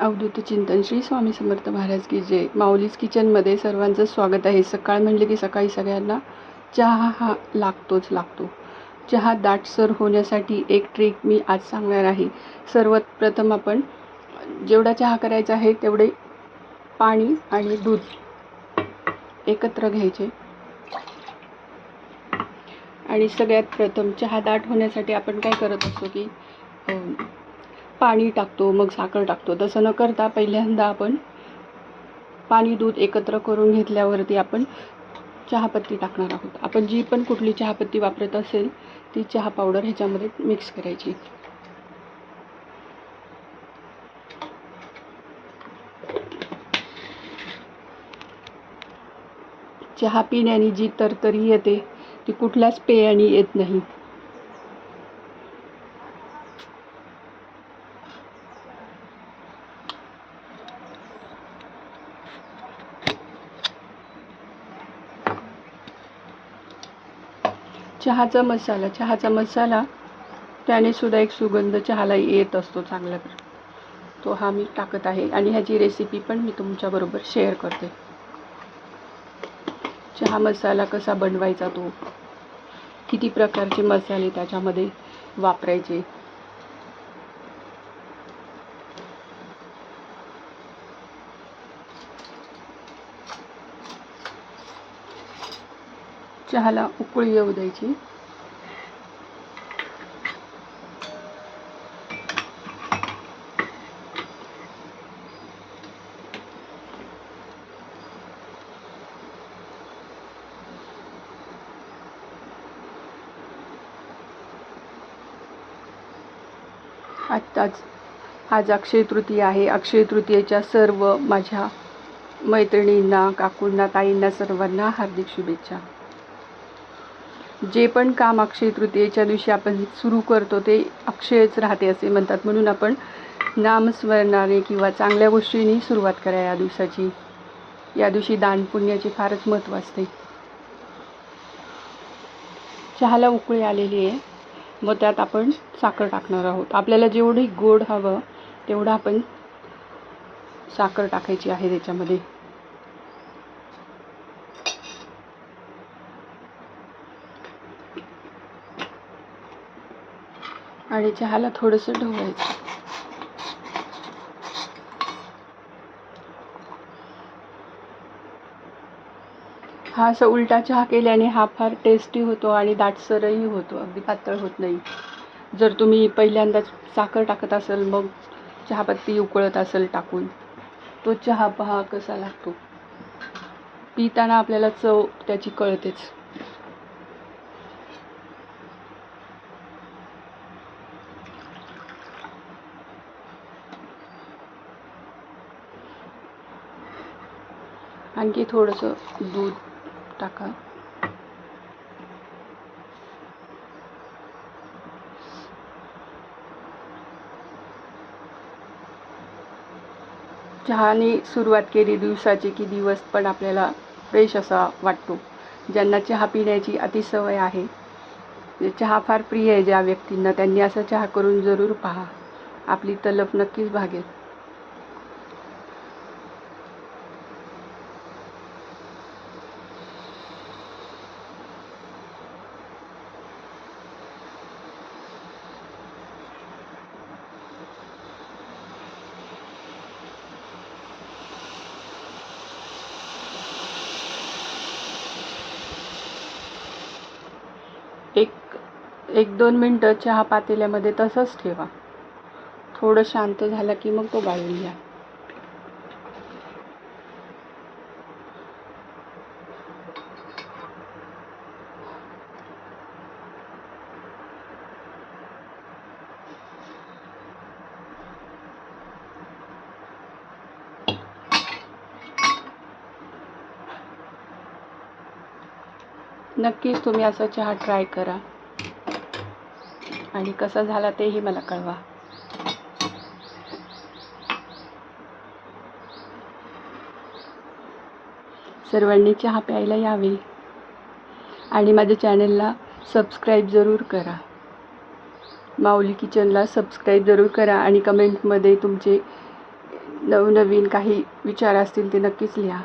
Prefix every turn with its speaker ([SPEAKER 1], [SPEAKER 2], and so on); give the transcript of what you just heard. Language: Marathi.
[SPEAKER 1] अवधूत चिंतन श्री स्वामी समर्थ महाराज की जय. माऊलीज किचनमध्ये सर्वांचं स्वागत आहे. सकाळ म्हणले की सकाळी सगळ्यांना चहा हा लागतोच लागतो. चहा दाटसर होण्यासाठी एक ट्रिक मी आज सांगणार आहे. सर्वात प्रथम आपण जेवढा चहा करायचा आहे तेवढे पाणी आणि दूध एकत्र घ्यायचे. आणि सगळ्यात प्रथम चहा दाट होण्यासाठी आपण काय करत असतो की पाणी टाकतो मग साखर टाकतो. तसं न करता पहिल्यांदा आपण पाणी दूध एकत्र करून घेतल्यावरती आपण चहापत्ती टाकणार आहोत. आपण जी पण कुठली चहापत्ती वापरत असेल ती चहा पावडर ह्याच्यामध्ये मिक्स करायची. चहा पिण्याने जी तरतरी येते ती कुठल्याच पेयाने येत नाही. चहाचा मसाला चहाचा मसाला त्याने सुद्धा एक सुगंध चहाला येत असतो चांगला तो हा मी टाकत आहे आणि ह्याची रेसिपी पण मी तुमच्याबरोबर शेअर करते. चहा मसाला कसा बनवायचा तो? किती प्रकारचे मसाले त्याच्यामध्ये वापरायचे? चहाला उकळी येऊ द्यायची. आत्ताच आज अक्षय तृतीया आहे. अक्षय तृतीयेच्या सर्व माझ्या मैत्रिणींना काकूंना ताईंना सर्वांना हार्दिक शुभेच्छा. जे पण काम अक्षय तृतीयेच्या दिवशी आपण सुरू करतो ते अक्षयच राहते असे म्हणतात. म्हणून आपण नामस्मरणाने किंवा चांगल्या गोष्टींनी सुरुवात करा या दिवसाची. या दिवशी दान पुण्याचे फारच महत्त्व असते. चहाला उकळी आलेली आहे. मग त्यात आपण साखर टाकणार आहोत. आपल्याला जेवढी गोड हवं तेवढं आपण साखर टाकायची आहे त्याच्यामध्ये. आणि चहाला थोडंसं ढवळायचं. हा असं उलटा चहा केल्याने हा फार टेस्टी होतो आणि दाटसरही होतो अगदी पातळ होत नाही. जर तुम्ही पहिल्यांदाच साखर टाकत असाल मग चहापत्ती उकळत असेल टाकून तो चहा पहा कसा लागतो. पिताना आपल्याला चव त्याची कळतेच. आणखी थोडंसं दूध टाका. चहाने सुरुवात केली दिवसाची की दिवस पण आपल्याला फ्रेश असा वाटतो. ज्यांना चहा पिण्याची अतिसवय आहे चहा फार प्रिय आहे ज्या व्यक्तींना त्यांनी असा चहा करून जरूर पहा. आपली तलफ नक्कीच भागेल. एक एक दोन मिनटं चहा पातेल्यामध्ये तसंच ठेवा. थोडं शांत झालं की मग तो गाळून घ्या. नक्कीच तुम्ही असा चहा ट्राय करा. आणि कसा झाला तेही मला कळवा. सर्वांनी चहा प्यायला यावे. आणि माझ्या चॅनलला सबस्क्राईब जरूर करा. माऊली किचनला सबस्क्राईब जरूर करा आणि कमेंटमध्ये तुमचे नवनवीन काही विचार असतील ते नक्कीच लिहा.